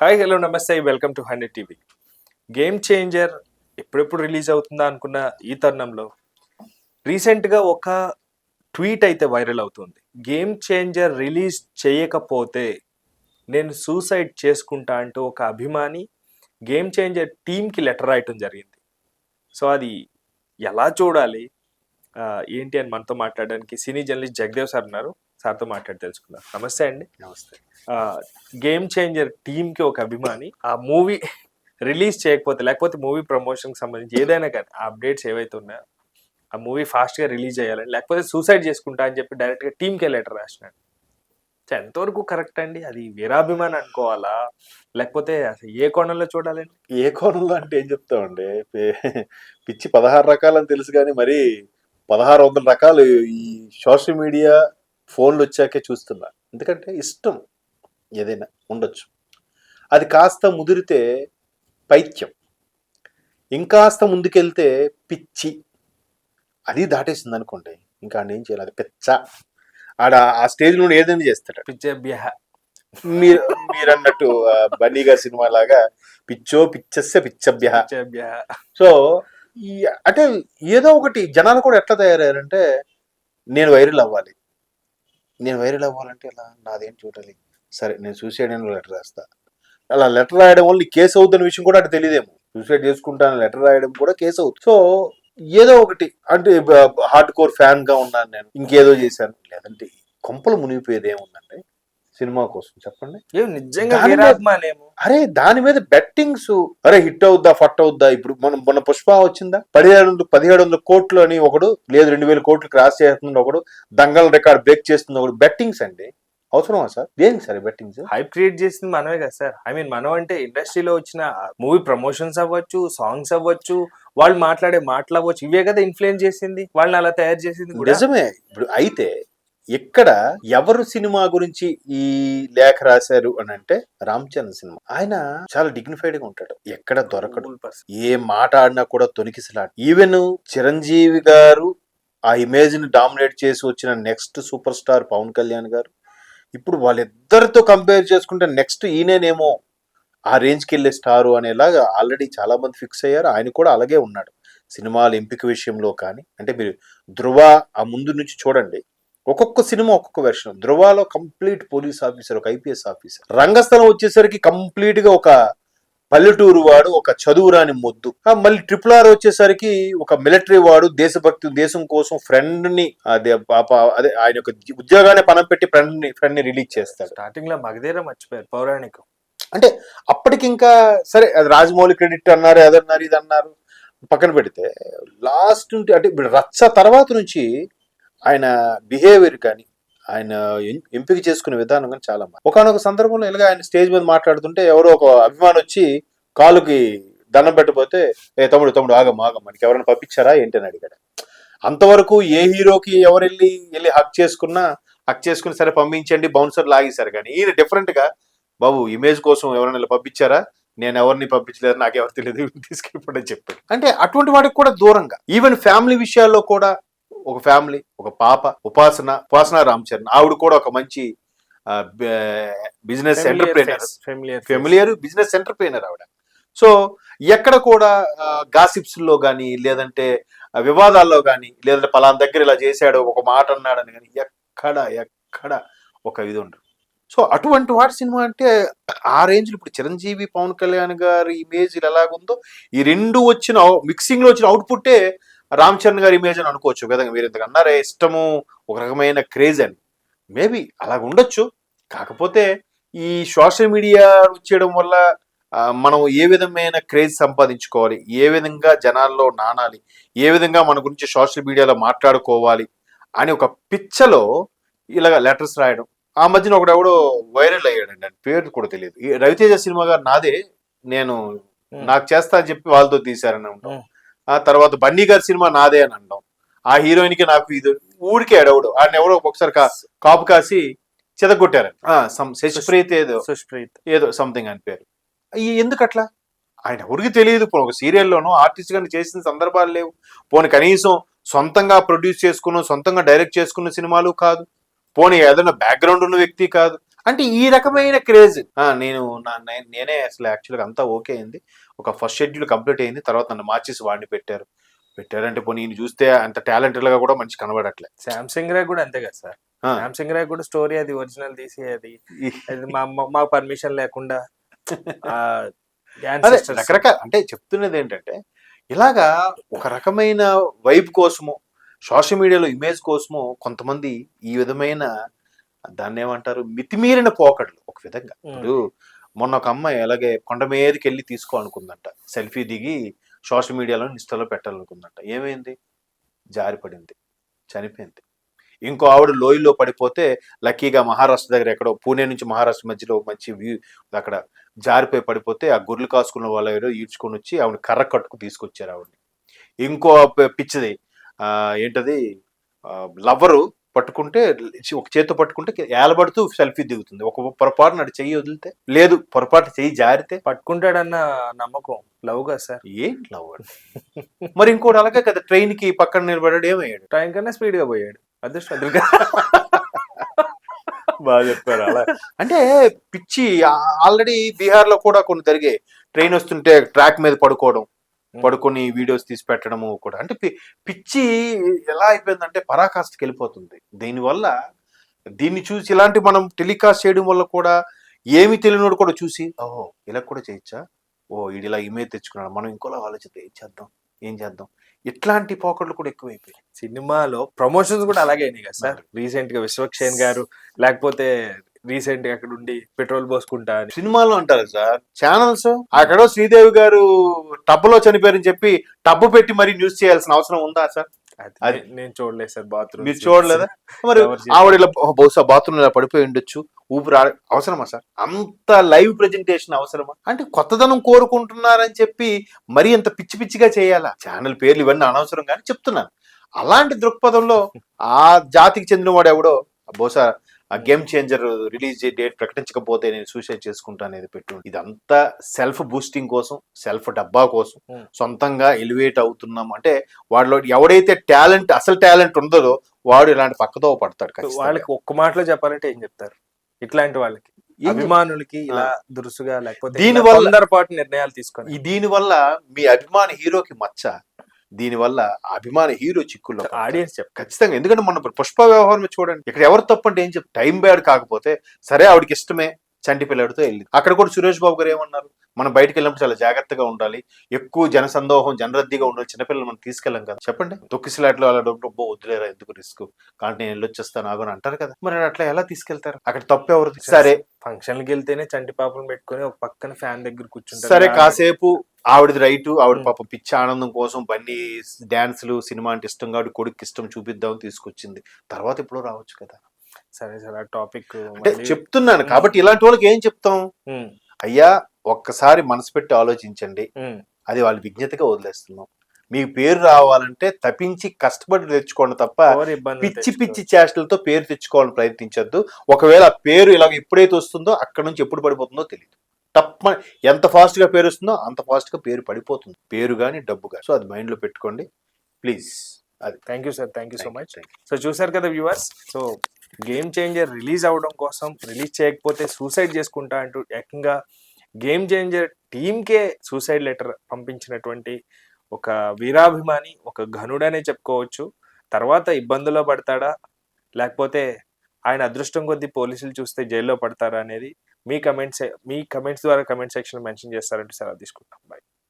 Hi hello నమస్తే welcome to hundred TV game changer ఎప్పుడెప్పుడు release అవుతుందా అనుకున్న ఈ తరుణంలో రీసెంట్గా ఒక ట్వీట్ అయితే వైరల్ అవుతుంది. గేమ్ చేంజర్ రిలీజ్ చేయకపోతే నేను సూసైడ్ చేసుకుంటా అంటూ ఒక అభిమాని గేమ్ చేంజర్ టీంకి లెటర్ రాయటం జరిగింది. సో అది ఎలా చూడాలి? ఏంటి అని మనతో మాట్లాడడానికి సినీ జర్నలిస్ట్ జగదేవ్ సార్ ఉన్నారు. సార్తో మాట్లాడి తెలుసుకుందాం. నమస్తే అండి. నమస్తే. గేమ్ చేంజర్ టీమ్కి ఒక అభిమాని. ఆ మూవీ రిలీజ్ చేయకపోతే లేకపోతే మూవీ ప్రమోషన్ సంబంధించి ఏదైనా కానీ ఆ అప్డేట్స్ ఏవైతే ఉన్నాయో ఆ మూవీ ఫాస్ట్గా రిలీజ్ చేయాలని లేకపోతే సూసైడ్ చేసుకుంటా అని చెప్పి డైరెక్ట్గా టీమ్ కే లెటర్ రాసినాడు ఎంతవరకు కరెక్ట్ అండి? అది వీరాభిమాని అనుకోవాలా? లేకపోతే అసలు ఏ కోణంలో చూడాలండి? ఏ కోణంలో అంటే ఏం చెప్తామండి? పిచ్చి పదహారు రకాలని తెలుసు కానీ మరి పదహారు వందల రకాలు ఈ సోషల్ మీడియా ఫోన్లు వచ్చాకే చూస్తున్నా. ఎందుకంటే ఇష్టం ఏదైనా ఉండొచ్చు. అది కాస్త ముదిరితే పైత్యం. ఇంకాస్త ముందుకెళ్తే పిచ్చి. అది దాటేసింది అనుకోండి ఇంకా ఆడ ఏం చేయాలి? అది పెచ్చ. ఆడ ఆ స్టేజ్ నుండి ఏదైనా చేస్తాడు. పిక్చర్ బ్యాహ. మీరు మీరు అన్నట్టు బన్నీ గారి సినిమా లాగా పిచ్చో పిచ్చస్య పిచ్చభ్య సో అంటే ఏదో ఒకటి జనాలు కూడా ఎట్లా తయారయ్యారంటే నేను వైరల్ అవ్వాలి. నేను వైరల్ అవ్వాలంటే ఇలా నాదేం చూడాలి? సరే నేను సూసైడ్ అని లెటర్ రాస్తా. అలా లెటర్ రాయడం వల్ల కేసు అవుతున్న విషయం కూడా అటు తెలియదేమో. సూసైడ్ చేసుకుంటాను లెటర్ రాయడం కూడా కేసు అవుతుంది. సో ఏదో ఒకటి అంటే హార్డ్ కోర్ ఫ్యాన్గా ఉన్నాను నేను. ఇంకేదో చేశాను. లేదంటే కొంపలు మునిగిపోయేది ఏముందంటే సినిమా కోసం చెప్పండి. ఏం నిజంగా వీరాభిమానేమో అరే దాని మీద బెట్టింగ్స్. అరే హిట్ అవుద్దా ఫట్ అవుద్దా? ఇప్పుడు మనం మొన్న పుష్ప వచ్చిందా? పదిహేడు వందలు పదిహేడు వందల కోట్లు అని ఒకడు లేదు రెండు వేల కోట్లు క్రాస్ చేస్తుంది ఒకడు దంగల్ రికార్డ్ బ్రేక్ చేస్తుంది ఒకడు బెట్టింగ్స్ అండి. అవసరమా సార్? దేనికి సార్ బెట్టింగ్స్? హైప్ క్రియేట్ చేసింది మనమే కదా సార్. ఐ మీన్ మనం అంటే ఇండస్ట్రీలో వచ్చిన మూవీ ప్రమోషన్స్ అవ్వచ్చు సాంగ్స్ అవ్వచ్చు వాళ్ళు మాట్లాడే మాటలు అవ్వచ్చు ఇవే కదా ఇన్ఫ్లుయెన్స్ చేసింది వాళ్ళని అలా తయారు చేసింది నిజమే. ఇప్పుడు అయితే ఇక్కడ ఎవరు సినిమా గురించి ఈ లేఖ రాశారు అని అంటే రామ్ చరణ్ సినిమా. ఆయన చాలా డిగ్నిఫైడ్గా ఉంటాడు. ఎక్కడ దొరకడు. ఏ మాట ఆడినా కూడా తొనికిసలాడు. ఈవెన్ చిరంజీవి గారు ఆ ఇమేజ్ని డామినేట్ చేసి వచ్చిన next super star Pavan Kalyan garu ఇప్పుడు వాళ్ళిద్దరితో కంపేర్ చేసుకుంటే నెక్స్ట్ ఈయనేనేమో ఆ రేంజ్కి వెళ్ళే స్టారు అనేలాగా ఆల్రెడీ చాలా మంది ఫిక్స్ అయ్యారు. ఆయన కూడా అలాగే ఉన్నాడు. సినిమాల ఎంపిక విషయంలో కానీ అంటే మీరు ధృవ ఆ ముందు నుంచి చూడండి. ఒక్కొక్క సినిమా ఒక్కొక్క వెర్షన్ ధృవాలో కంప్లీట్ పోలీస్ ఆఫీసర్ ఒక ఐపీఎస్ ఆఫీసర్ రంగస్థలం వచ్చేసరికి కంప్లీట్గా ఒక పల్లెటూరు వాడు ఒక చదువురాని మొద్దు. మళ్ళీ ట్రిపుల్ ఆర్ వచ్చేసరికి ఒక మిలిటరీ వాడు దేశభక్తి దేశం కోసం ఫ్రెండ్ని అదే పాప అదే ఆయన యొక్క ఉద్యోగాన్ని పనం పెట్టి ఫ్రెండ్ని ఫ్రెండ్ని రిలీజ్ చేస్తాడు. స్టార్టింగ్లో మగధీర మర్చిపోయారు పౌరాణికం. అంటే అప్పటికి ఇంకా సరే అది రాజమౌళి క్రెడిట్ అన్నారు అదన్నారు ఇది అన్నారు పక్కన పెడితే లాస్ట్ నుండి అంటే ఇప్పుడు రచ్చ తర్వాత నుంచి ఆయన బిహేవియర్ కానీ ఆయన ఎంపిక చేసుకునే విధానం కానీ చాలా ఒకనొక సందర్భంలో ఇలాగ ఆయన స్టేజ్ మీద మాట్లాడుతుంటే ఎవరో ఒక అభిమాని వచ్చి కాలుకి దండం పెట్టబోతే ఏ తమ్ముడు తమ్ముడు ఆగం ఆగం మనకి ఎవరైనా పంపించారా? ఏంటి? అని అడిగాడు. అంతవరకు ఏ హీరోకి ఎవరు వెళ్ళి వెళ్ళి హక్ చేసుకున్నా హక్ చేసుకుని సరే పంపించండి బౌన్సర్ లాగేశారు. కానీ ఈయన డిఫరెంట్గా బాబు ఇమేజ్ కోసం ఎవరైనా ఇలా పంపించారా? నేను ఎవరిని పంపించలేదు నాకు ఎవరు తెలియదు తీసుకెళ్ళిపోండి అని చెప్పాడు. అంటే అటువంటి వాడికి కూడా దూరంగా. ఈవెన్ ఫ్యామిలీ విషయాల్లో కూడా ఒక ఫ్యామిలీ ఒక పాప ఉపాసన ఉపాసన రామ్ చరణ్ ఆవిడ కూడా ఒక మంచి business entrepreneur. Familiar business entrepreneur ఆవిడ. సో ఎక్కడ కూడా గాసిప్స్లో కానీ లేదంటే వివాదాల్లో కానీ లేదంటే పలానా దగ్గర ఇలా చేశాడు ఒక మాట అన్నాడని కానీ ఎక్కడ ఎక్కడ ఒక ఇది ఉండదు. సో అటువంటి వాటి సినిమా అంటే ఆ రేంజ్ ఇప్పుడు చిరంజీవి పవన్ కళ్యాణ్ గారి ఇమేజ్ ఎలాగుందో ఈ రెండు వచ్చిన మిక్సింగ్లో వచ్చిన అవుట్పుట్టే రామ్ చరణ్ గారి ఇమేజ్ అని అనుకోవచ్చు. కదా మీరు ఇంతకు అన్నారే ఇష్టము ఒక రకమైన క్రేజ్ అని. మేబీ అలాగ ఉండొచ్చు. కాకపోతే ఈ సోషల్ మీడియా వచ్చేయడం వల్ల మనం ఏ విధమైన క్రేజ్ సంపాదించుకోవాలి? ఏ విధంగా జనాల్లో నానాలి? ఏ విధంగా మన గురించి సోషల్ మీడియాలో మాట్లాడుకోవాలి? అని ఒక పిచ్చలో ఇలాగ లెటర్స్ రాయడం. ఆ మధ్యన ఒకడు ఎవడో వైరల్ అయ్యాడండి. ఆయన పేరు కూడా తెలియదు. రవితేజ సినిమా గారు నాదే. నేను నాకు చేస్తా అని చెప్పి వాళ్ళతో తీశారని ఉంటాం. ఆ తర్వాత బన్నీ గారి సినిమా నాదే అని అంటాం. ఆ హీరోయిన్కి నాకు ఇది ఊరికే ఎడవడు ఆయన ఎవడో ఒకసారి కాపు కాసి చెదగొట్టారు ఆ, some శశిప్రీత్ ఏదో. సుష్ప్రీత్. ఏదో సంథింగ్ అని పేరు. ఎందుకు అట్లా? ఆయన ఎవరికి తెలియదు. పోనీ ఒక సీరియల్లోనూ ఆర్టిస్ట్ గాని చేసిన సందర్భాలు లేవు. పోనీ కనీసం సొంతంగా ప్రొడ్యూస్ చేసుకున్న సొంతంగా డైరెక్ట్ చేసుకున్న సినిమాలు కాదు. పోనీ ఏదైనా బ్యాక్గ్రౌండ్ ఉన్న వ్యక్తి కాదు. అంటే ఈ రకమైన క్రేజ్. నేను నేనే అసలు యాక్చువల్గా అంతా ఓకే అయింది. ఒక ఫస్ట్ షెడ్యూల్ కంప్లీట్ అయింది తర్వాత నన్ను మార్చేసి వాడిని పెట్టారు. పెట్టారంటే పోనీ నేను చూస్తే అంత టాలెంటెడ్గా కూడా మంచి కనబడట్లే. శాంసంగ్ రాయ్ కూడా అంతే కదా సార్. శాంసంగ్ రాయ్ కూడా స్టోరీ అది ఒరిజినల్ తీసి అది మా మా- పర్మిషన్ లేకుండా రకరకాల అంటే చెప్తున్నది ఏంటంటే ఇలాగా ఒక రకమైన వైబ్ కోసము సోషల్ మీడియాలో ఇమేజ్ కోసము కొంతమంది ఈ విధమైన దాన్ని ఏమంటారు మితిమీరిన పోకడలు ఒక విధంగా. ఇప్పుడు మొన్న ఒక అమ్మాయి అలాగే కొండ మీదకి వెళ్ళి తీసుకో అనుకుందంట సెల్ఫీ దిగి సోషల్ మీడియాలో ఇన్స్టాలో పెట్టాలనుకుందంట. ఏమైంది? జారిపడింది. చనిపోయింది. ఇంకో ఆవిడ లోయలో పడిపోతే లక్కీగా మహారాష్ట్ర దగ్గర ఎక్కడో పూణే నుంచి మహారాష్ట్ర మధ్యలో మంచి వ్యూ అక్కడ జారిపోయి పడిపోతే ఆ గొర్రెలు కాసుకున్న వాళ్ళు ఏదో ఈడ్చుకొని వచ్చి ఆవిడ కర్ర కట్టుకు తీసుకొచ్చారు ఆవిడని. ఇంకో పిచ్చిది ఏంటది? లవ్వరు పట్టుకుంటే ఒక చేత్తో పట్టుకుంటే ఏలబడుతూ సెల్ఫీ దిగుతుంది. ఒక పొరపాటు నాడు చెయ్యి వదిలితే లేదు పొరపాటు చెయ్యి జారితే. పట్టుకుంటాడన్న నమ్మకం. లవ్ కదా సార్. ఏం లవ్ మరి ఇంకోటి అలాగే కదా ట్రైన్కి పక్కన నిలబడాడు ఏమయ్యాడు? టైం కన్నా స్పీడ్గా పోయాడు అదృష్టం బాగా చెప్పారు అలా. అంటే పిచ్చి ఆల్రెడీ బీహార్లో కూడా కొన్ని జరిగాయి. ట్రైన్ వస్తుంటే ట్రాక్ మీద పడుకోవడం. పడుకొని వీడియోస్ తీసి పెట్టడము కూడా. అంటే పిచ్చి ఎలా అయిపోయిందంటే పరాకాష్ఠకి వెళ్ళిపోతుంది. దీనివల్ల దీన్ని చూసి ఇలాంటి మనం టెలికాస్ట్ చేయడం వల్ల కూడా ఏమి తెలియనోడు కూడా చూసి ఓహో ఇలా కూడా చేయొచ్చా? ఓ ఇది ఇలా ఇమేజ్ తెచ్చుకున్నాడు. మనం ఇంకోలా ఆలోచిస్తే ఏం చేద్దాం? ఏం చేద్దాం? ఇట్లాంటి పోకళ్ళు కూడా ఎక్కువైపోయాయి. సినిమాలో ప్రమోషన్స్ కూడా అలాగే అయినాయి కదా సార్? రీసెంట్గా విశ్వక్షేణ్ గారు లేకపోతే రీసెంట్గా అక్కడ ఉండి పెట్రోల్ పోసుకుంటా అని. సినిమాలో అంటారు సార్. ఛానల్స్. అక్కడో శ్రీదేవి గారు టబ్బులో చనిపోయారని చెప్పి టబ్బు పెట్టి మరి న్యూస్ చేయాల్సిన అవసరం ఉందా సార్? అది నేను చూడలేదు సార్ బాత్రూమ్ మీరు చూడలేదా? మరి? ఆవిడ ఇలా బహుశా బాత్రూమ్ ఇలా పడిపోయి ఉండొచ్చు ఊపిరి అవసరమా సార్? అంత లైవ్ ప్రెజెంటేషన్ అవసరమా? అంటే కొత్తదనం కోరుకుంటున్నారని చెప్పి మరి అంత పిచ్చి పిచ్చిగా చేయాలా? ఛానల్ పేర్లు ఇవన్నీ అనవసరం కానీ చెప్తున్నాను. అలాంటి దృక్పథంలో ఆ జాతికి చెందినవాడు ఎవడో బహుశా ఆ గేమ్ చేంజర్ రిలీజ్ డేట్ ప్రకటించకపోతే నేను సూసైడ్ చేసుకుంటా అనేది పెట్టు ఇదంతా సెల్ఫ్ బూస్టింగ్ కోసం సెల్ఫ్ డబ్బా కోసం Hmm. సొంతంగా ఎలివేట్ అవుతున్నాం. అంటే వాడిలో ఎవడైతే టాలెంట్ అసలు టాలెంట్ ఉందో వాడు ఇలాంటి పక్కతో పడతాడు. వాళ్ళకి ఒక్క మాటలో చెప్పాలంటే ఏం చెప్తారు? ఇట్లాంటి వాళ్ళకి. అభిమానులకి ఇలా దురుసుగా లేకపోతే దీని వల్ల- నిర్ణయాలు తీసుకొని దీని వల్ల మీ అభిమాన హీరోకి మచ్చ. దీని వల్ల ఆ అభిమాన హీరో చిక్కుల్లో. ఆడియన్స్ ఖచ్చితంగా ఎందుకంటే మన పుష్ప వ్యవహారం చూడండి ఇక్కడ ఎవరు తప్పంటే ఏం చెప్ టైం బ్యాడ్ కాకపోతే సరే ఆవిడకి ఇష్టమే చంటి పిల్లడితో వెళ్ళింది. అక్కడ కూడా సురేష్ బాబు గారు ఏమన్నారు? మనం బయటికి వెళ్ళినప్పుడు చాలా జాగ్రత్తగా ఉండాలి. ఎక్కువ జనసందోహం జనరద్దీగా ఉండాలి. చిన్నపిల్లలు మనం తీసుకెళ్ళాం కదా. చెప్పండి. తొక్కిసలాట్లో అలా డబ్బు బో వదిలేరా? ఎందుకు రిస్క్? కాబట్టి నేను వెళ్ళొచ్చేస్తాను ఆగని అంటారు కదా. మరి అట్లా ఎలా తీసుకెళ్తారు? అక్కడ తప్పు ఎవరు సరే. ఫంక్షన్కి వెళ్తేనే చంటి పాపను పెట్టుకొని ఒక పక్కన ఫ్యాన్ దగ్గర కూర్చుంటారు సరే కాసేపు ఆవిడది రైటు. ఆవిడ. పాప పిచ్చి ఆనందం కోసం బన్నీ డాన్సులు సినిమా అంటే ఇష్టం కాబట్టి కొడుకు ఇష్టం చూపిద్దాం తీసుకొచ్చింది. తర్వాత ఇప్పుడు రావచ్చు కదా. సరే సరే ఆ టాపిక్ అంటే చెప్తున్నాను కాబట్టి ఇలాంటి వాళ్ళకి ఏం చెప్తాం? అయ్యా ఒక్కసారి మనసు పెట్టి ఆలోచించండి. అది వాళ్ళ విజ్ఞతగా వదిలేస్తున్నాం. మీకు పేరు రావాలంటే తప్పించి కష్టపడి తెచ్చుకోండి తప్ప పిచ్చి పిచ్చి చేష్టలతో పేరు తెచ్చుకోవాలని ప్రయత్నించొద్దు. ఒకవేళ పేరు ఇలాగ ఎప్పుడైతే వస్తుందో అక్కడ నుంచి ఎప్పుడు పడిపోతుందో తెలియదు తప్ప ఎంత ఫాస్ట్గా పేరు వస్తుందో అంత ఫాస్ట్గా పేరు పడిపోతుంది. పేరు కానీ డబ్బు కానీ సో అది మైండ్లో పెట్టుకోండి. ప్లీజ్. అది. Thank you sir thank you so much. So చూసారు కదా viewers? So game changer release అవ్వడం కోసం రిలీజ్ చేయకపోతే సూసైడ్ చేసుకుంటా అంటూ ఏకంగా గేమ్ చేంజర్ టీంకే సూసైడ్ లెటర్ పంపించినటువంటి ఒక వీరాభిమాని ఒక ఘనుడనే చెప్పుకోవచ్చు. తర్వాత ఇబ్బందుల్లో పడతాడా? లేకపోతే ఆయన అదృష్టం కొద్దీ పోలీసులు చూస్తే జైల్లో పడతారా అనేది మీ కమెంట్స్ మీ కమెంట్స్ ద్వారా కమెంట్ సెక్షన్ మెన్షన్ చేస్తారంటే సరే తీసుకుంటాం బాయ్